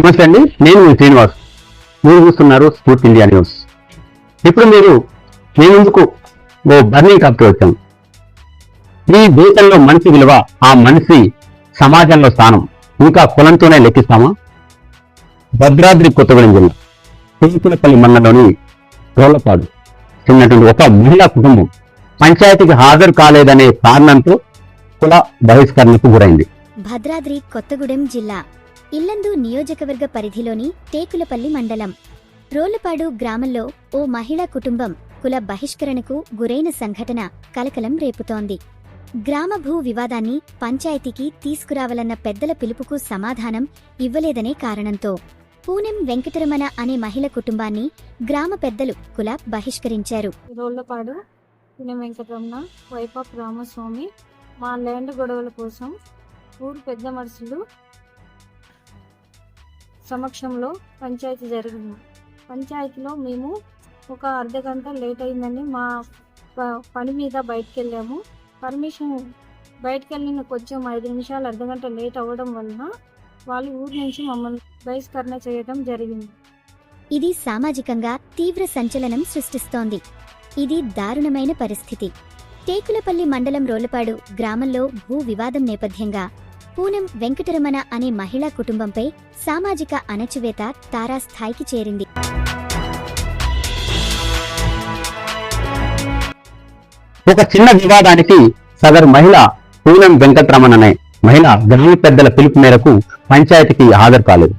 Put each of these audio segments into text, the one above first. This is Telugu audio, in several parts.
నమస్తే అండి నేను మీ శ్రీనివాస్. మీరు చూస్తున్నారు స్ఫూర్తి ఇండియా న్యూస్. ఇప్పుడు మీరు మీ ముందుకు ఓ బర్నింగ్ టాపిక్ వచ్చాం. ఈ దేశంలో మనిషి విలువ ఆ మనిషి సమాజంలో స్థానం. ఇంకా కులంతోనే లెక్కిస్తామా? భద్రాద్రి కొత్తగూడెం జిల్లా తూర్పులపల్లి మండలంలోని రోలపాడు చిన్నటువంటి ఒక మహిళా కుటుంబం. పంచాయతీకి హాజరు కాలేదనే కారణంతో కుల బహిష్కరణకు గురైంది. భద్రాద్రి కొత్తగూడెం జిల్లా ఇల్లందు నియోజకవర్గ పరిధిలోని టేకులపల్లి మండలం. రోళ్ళపాడు గ్రామంలో ఓ మహిళా కుటుంబం కుల బహిష్కరణకు గురైన సంఘటన కలకలం రేపుతోంది. గ్రామ భూ వివాదాన్ని పంచాయతీకి తీసుకురావాలన్న పెద్దల పిలుపుకు సమాధానం ఇవ్వలేదనే కారణంతో పూనెం వెంకటరమణ అనే మహిళ కుటుంబాన్ని గ్రామ పెద్దలు కుల బహిష్కరించారు. రోళ్ళపాడు పూనెం వెంకటరమణ వైపాప్ రామస్వామి మా ల్యాండ్ గొడవల కోసం ఊరు పెద్ద మనుషులు సమక్షంలో పంచాయతీ జరిగింది. పంచాయతీలో మేము ఒక అర్ధ గంట లేట్ అయిందని మా ప- పని మీద బయటకు వెళ్ళాము పర్మిషన్ బయటకు వెళ్ళిన కొంచెం ఐదు నిమిషాలు అర్ధ గంట లేట్ అవ్వడం వలన వాళ్ళు ఊరి నుంచి మమ్మల్ని బహిష్కరణ చేయడం జరిగింది. ఇది సామాజికంగా తీవ్ర సంచలనం సృష్టిస్తోంది. ఇది దారుణమైన పరిస్థితి. టేకులపల్లి మండలం రోలపాడు గ్రామంలో భూ వివాదం నేపథ్యంగా పూనం వెంకటరమణ అనే మహిళా కుటుంబంపై సామాజిక అణచివేత తారాస్థాయికి చేరింది. ఒక చిన్న వివాదానికి సదరు మహిళ పూనం వెంకటరమణ అనే మహిళ గ్రామ పెద్దల పిలుపు మేరకు పంచాయతీకి హాజరు కాలేదు.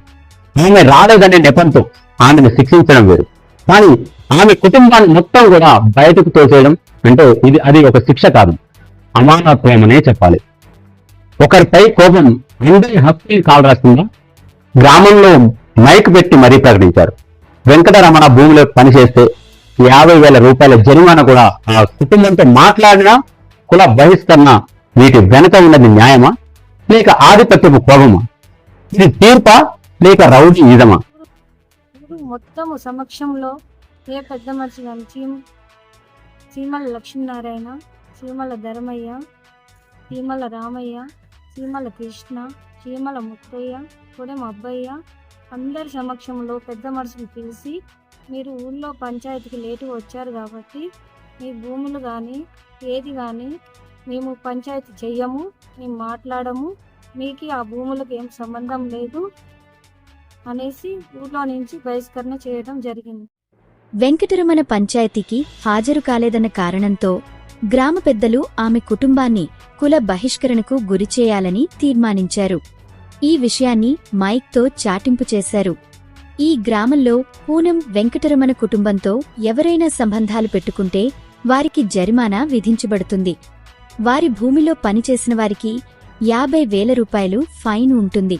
ఆమె రాలేదనే నెపంతో ఆమెను శిక్షించడం వేరు. కానీ ఆమె కుటుంబాన్ని మొత్తం కూడా బయటకు తోసేయడం అంటే ఇది అది ఒక శిక్ష కాదు. అమానత్వం అనే చెప్పాలి. ఒకరిపై కోపం అందరి హక్కుని కాలు గ్రామంలో మైక్ పెట్టి మరీ ప్రకటించారు. వెంకటరమణ భూమిలో పనిచేస్తే యాభై వేల రూపాయల జరిమానా కూడా ఆ కుటుంబంతో మాట్లాడినా కుల బహిష్కరణ వీటి వెనక ఉన్నది న్యాయమా? లేక ఆధిపత్యపు కోపమా? ఇది తీర్పా? లేక రౌడీ ఈదమా? మొత్తం మొత్తము సమక్షంలో ఏ పెద్ద మనిషి చీమ చీమల లక్ష్మీనారాయణ చీమల ధర్మయ్య చీమల రామయ్య చీమల కృష్ణ చీమల ముత్తయ్య కొడెం అబ్బయ్య అందరి సమక్షంలో పెద్ద మనుషులు పిలిచి మీరు ఊళ్ళో పంచాయతీకి లేటుగా వచ్చారు కాబట్టి మీ భూములు కానీ ఏది కానీ మేము పంచాయతీ చెయ్యము మేము మాట్లాడము మీకు ఆ భూములకు ఏం సంబంధం లేదు అనేసి ఊర్లో నుంచి బహిష్కరణ చేయడం జరిగింది. వెంకటరమణ పంచాయతీకి హాజరు కాలేదన్న కారణంతో గ్రామ పెద్దలు ఆమె కుటుంబాన్ని కుల బహిష్కరణకు గురిచేయాలని తీర్మానించారు. ఈ విషయాన్ని మైక్తో చాటింపు చేశారు. ఈ గ్రామంలో పూనం వెంకటరమణ కుటుంబంతో ఎవరైనా సంబంధాలు పెట్టుకుంటే వారికి జరిమానా విధించబడుతుంది. వారి భూమిలో పనిచేసిన వారికి యాభై వేల రూపాయలు ఫైన్ ఉంటుంది.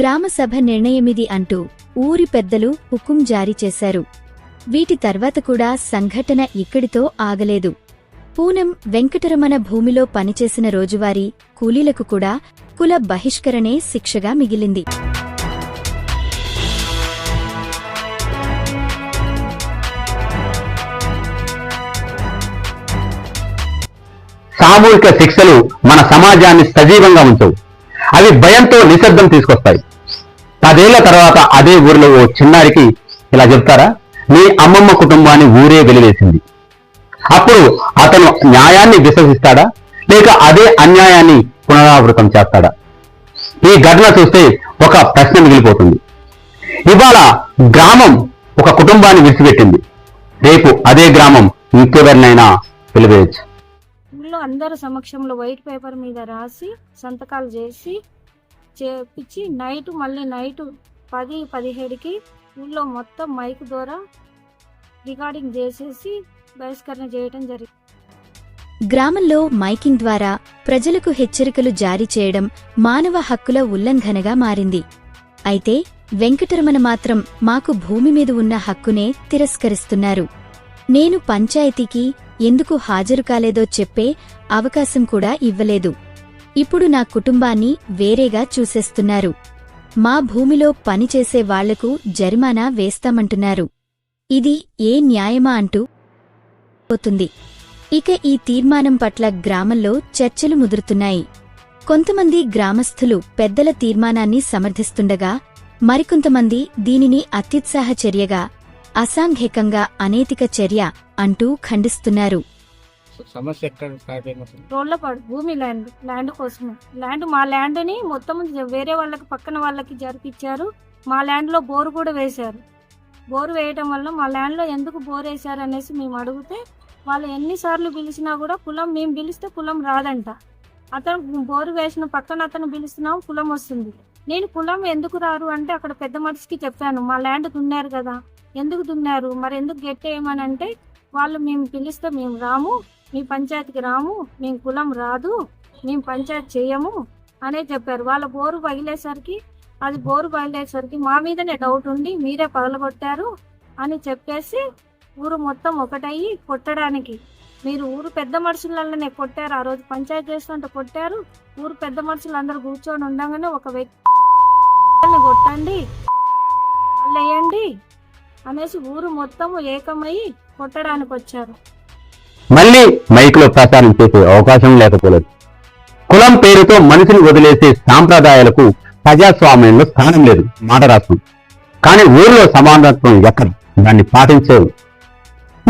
గ్రామ సభ నిర్ణయమిది అంటూ ఊరి పెద్దలు హుకుం జారీ చేశారు. వీటి తర్వాత కూడా సంఘటన ఇక్కడితో ఆగలేదు. పూనం వెంకటరమణ భూమిలో పనిచేసిన రోజువారీ కూలీలకు కూడా కుల బహిష్కరణే శిక్షగా మిగిలింది. సామూహిక శిక్షలు మన సమాజాన్ని సజీవంగా ఉంచవు. అవి భయంతో నిశ్శబ్దం తీసుకొస్తాయి. పదేళ్ళ తర్వాత అదే ఊరిలో ఓ చిన్నారికి ఇలా చెప్తారా? మీ అమ్మమ్మ కుటుంబాన్ని ఊరే వెలివేసింది. అప్పుడు అతను న్యాయాన్ని విశ్వసిస్తాడా? లేక అదే అన్యాయాన్ని పునరావృతం చేస్తాడా? ఈ ఘటన చూస్తే ఒక ప్రశ్న మిగిలిపోతుంది. ఇవాళ గ్రామం ఒక కుటుంబాన్ని విడిచిపెట్టింది. రేపు అదే గ్రామం ఇంకెవరినైనా పిలివేయచ్చు ఊళ్ళో అందరి సమక్షంలో వైట్ పేపర్ మీద రాసి సంతకాలు చేసి చేపించి నైట్ మళ్ళీ నైట్ పది పదిహేడుకి ఊళ్ళో మొత్తం మైక్ ద్వారా రికార్డింగ్ చేసేసి బహిష్కరణ చేయడం జరిగింది గ్రామంలో మైకింగ్ ద్వారా ప్రజలకు హెచ్చరికలు జారీ చేయడం మానవ హక్కుల ఉల్లంఘనగా మారింది. అయితే వెంకటరమణ మాత్రం మాకు భూమి మీద ఉన్న హక్కునే తిరస్కరిస్తున్నారు. నేను పంచాయతీకి ఎందుకు హాజరు కాలేదో చెప్పే అవకాశం కూడా ఇవ్వలేదు. ఇప్పుడు నా కుటుంబాన్ని వేరేగా చూసేస్తున్నారు. మా భూమిలో పనిచేసే వాళ్ళకు జరిమానా వేస్తామంటున్నారు. ఇది ఏ న్యాయమా అంటూ పోతుంది. ఇక ఈ తీర్మానం పట్ల గ్రామంలో చర్చలు ముదురుతున్నాయి. కొంతమంది గ్రామస్థులు పెద్దల తీర్మానాన్ని సమర్థిస్తుండగా మరికొంతమంది దీనిని అత్యుత్సాహ చర్యగా అసాంఘికంగా అనైతిక చర్య అంటూ ఖండిస్తున్నారు. సమస్య ఎక్కడ స్టార్ట్ అయినప్పుడు రోడ్ల పడు భూమి ల్యాండ్ ల్యాండ్ కోసమే. ల్యాండ్ మా ల్యాండ్ని మొత్తం వేరే వాళ్ళకి పక్కన వాళ్ళకి జరిపిచ్చారు. మా ల్యాండ్లో బోరు కూడా వేశారు. బోరు వేయటం వల్ల మా ల్యాండ్లో ఎందుకు బోర్ వేశారు అనేసి మేము అడిగితే వాళ్ళు ఎన్నిసార్లు పిలిచినా కూడా కులం మేము పిలిస్తే కులం రాదంట. అతను బోరు వేసిన పక్కన అతను పిలుస్తున్నాం కులం వస్తుంది. నేను కులం ఎందుకు రారు అంటే అక్కడ పెద్ద మనిషికి చెప్పాను. మా ల్యాండ్ దున్నారు కదా ఎందుకు దున్నారు? మరి ఎందుకు గెట్టేయమని అంటే వాళ్ళు మేము పిలిస్తే మేము రాము మీ పంచాయతీకి రాము మేము కులం రాదు మేము పంచాయతీ చేయము అనే చెప్పారు. వాళ్ళ బోరు పగిలేసరికి అది బోరు పగిలేసరికి మా మీదనే డౌట్ ఉండి మీరే పగలగొట్టారు అని చెప్పేసి ఊరు మొత్తం ఒకటయ్యి కొట్టడానికి. మీరు ఊరు పెద్ద మనుషులనే కొట్టారు. ఆ రోజు పంచాయతీ చేస్తుంటే కొట్టారు. ఊరు పెద్ద మనుషులు అందరు కూర్చొని ఉండగానే ఒక వ్యక్తి కొట్టండి. వేయండి అనేసి ఊరు మొత్తం ఏకమై కొట్టడానికి వచ్చారు. మళ్ళీ మైక్లో ప్రచారం చేసే అవకాశం లేకపోలేదు. కులం పేరుతో మనిషిని వదిలేసే సాంప్రదాయాలకు ప్రజాస్వామ్యంలో స్థానం లేదు. మాట రాష్ట్రం కానీ ఊరిలో సమానత్వం ఎక్కడ? దాన్ని పాటించేరు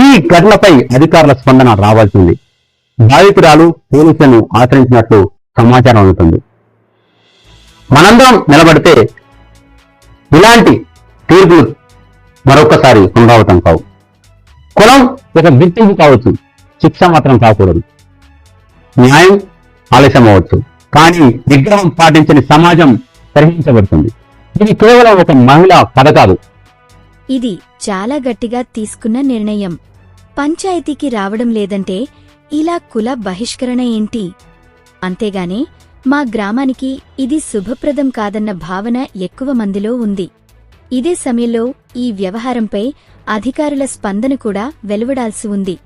ఈ ఘటనపై అధికారుల స్పందన రావాల్సింది. బాధితురాలు పోలీసులను ఆశ్రయించినట్లు సమాచారం అందుతుంది. మనందరం నిలబడితే ఇలాంటి తీర్పులు మరొకసారి పునరావృతం కావు కులం ఒక గుర్తింపు కావచ్చు శిక్ష మాత్రం కాకూడదు. న్యాయం ఆలస్యం అవ్వచ్చు కానీ విగ్రహం పాటించని సమాజం సరిహించబడుతుంది ఇది కేవలం ఒక మహిళ కథ కాదు ఇది చాలా గట్టిగా తీసుకున్న నిర్ణయం. పంచాయతీకి రావడం లేదంటే ఇలా కుల బహిష్కరణ ఏంటి? అంతేగాని మా గ్రామానికి ఇది శుభప్రదం కాదన్న భావన ఎక్కువ మందిలో ఉంది. ఇదే సమయంలో ఈ వ్యవహారంపై అధికారుల స్పందన కూడా వెలువడాల్సి ఉంది.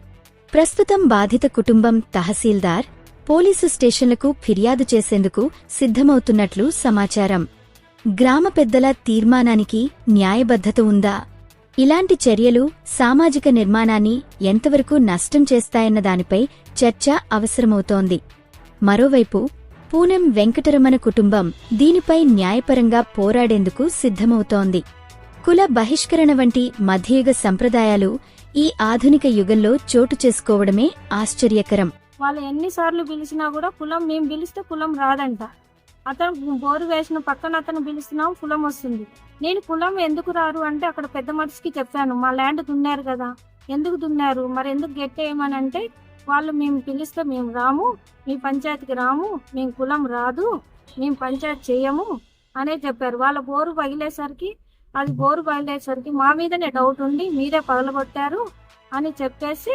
ప్రస్తుతం బాధిత కుటుంబం తహసీల్దార్ పోలీసు స్టేషన్లకు ఫిర్యాదు చేసేందుకు సిద్ధమవుతున్నట్లు సమాచారం. గ్రామ పెద్దల తీర్మానానికి న్యాయబద్ధత ఉందా? ఇలాంటి చర్యలు సామాజిక నిర్మాణాన్ని ఎంతవరకు నష్టం చేస్తాయన్న దానిపై చర్చ అవసరమవుతోంది. మరోవైపు పూనెం వెంకటరమణ కుటుంబం దీనిపై న్యాయపరంగా పోరాడేందుకు సిద్ధమవుతోంది. కుల బహిష్కరణ వంటి మధ్యయుగ సంప్రదాయాలు ఈ ఆధునిక యుగంలో చోటు చేసుకోవడమే ఆశ్చర్యకరం. వాళ్ళు ఎన్నిసార్లు పిలిచినా కూడా కులం మేము పిలిస్తే కులం రాదంట. అతను బోరు వేసిన పక్కన అతను పిలుస్తున్నాం కులం వస్తుంది. నేను కులం ఎందుకు రారు అంటే అక్కడ పెద్ద మనిషికి చెప్పాను మా ల్యాండ్ దున్నారు కదా ఎందుకు దున్నారు మరి ఎందుకు గెట్టేయమని అంటే వాళ్ళు మేము పిలిస్తే మేము రాము మీ పంచాయతీకి రాము మేము కులం రాదు మేము పంచాయతీ చేయము అనే చెప్పారు. వాళ్ళ బోరు పగిలేసరికి అది బోరు పగిలేసరికి మా మీదనే డౌట్ ఉండి మీరే పగలగొట్టారు అని చెప్పేసి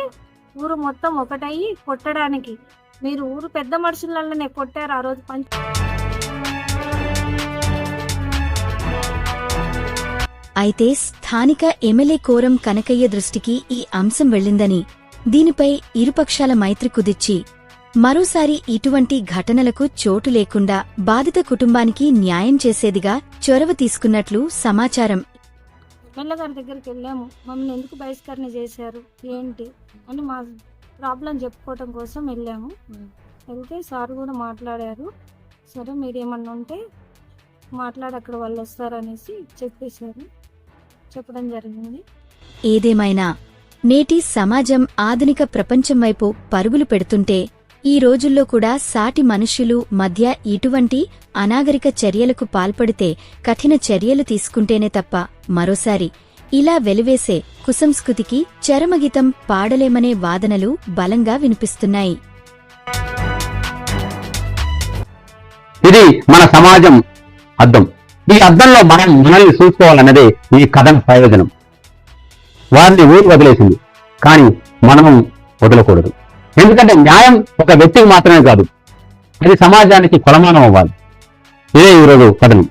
ఊరు మొత్తం ఒకటయ్యి కొట్టడానికి. మీరు ఊరు పెద్ద మనుషులనే కొట్టారు ఆ రోజు పంచ అయితే స్థానిక ఎమ్మెల్యే కోరం కనకయ్య దృష్టికి ఈ అంశం వెళ్ళిందని దీనిపై ఇరుపక్షాల మైత్రి కుదిర్చి మరోసారి ఇటువంటి ఘటనలకు చోటు లేకుండా బాధిత కుటుంబానికి న్యాయం చేసేదిగా చొరవ తీసుకున్నట్లు సమాచారం. పిల్లగారి దగ్గరికి వెళ్ళాము. మమ్మల్ని ఎందుకు బహిష్కరణ చేశారు? ఏంటి? అని మా ప్రాబ్లం చెప్పుకోవటం కోసం వెళ్ళాము. వెళ్తే సార్ కూడా మాట్లాడారు. సరే మీరు ఏమన్నా ఉంటే మాట్లాడి అక్కడ వాళ్ళు వస్తారనేసి చెప్పేశారు. చెప్పడం జరిగింది. ఏదేమైనా నేటి సమాజం ఆధునిక ప్రపంచం వైపు పరుగులు పెడుతుంటే ఈ రోజుల్లో కూడా సాటి మనుష్యులు మధ్య ఇటువంటి అనాగరిక చర్యలకు పాల్పడితే కఠిన చర్యలు తీసుకుంటేనే తప్ప మరోసారి ఇలా వెలివేసే కుసంస్కృతికి చరమగీతం పాడలేమనే వాదనలు బలంగా వినిపిస్తున్నాయి. ఇది మన సమాజం అద్దం. ఈ అద్దంలో మనం మనల్ని చూసుకోవాలన్నదే ఈ కథన ప్రయోజనం. వారిని ఊరు వదిలేసింది. కానీ మనము వదలకూడదు. ఎందుకంటే న్యాయం ఒక వ్యక్తికి మాత్రమే కాదు అది సమాజానికి కొలమానం అవ్వాలి. ఇదే ఈరోజు కథనం.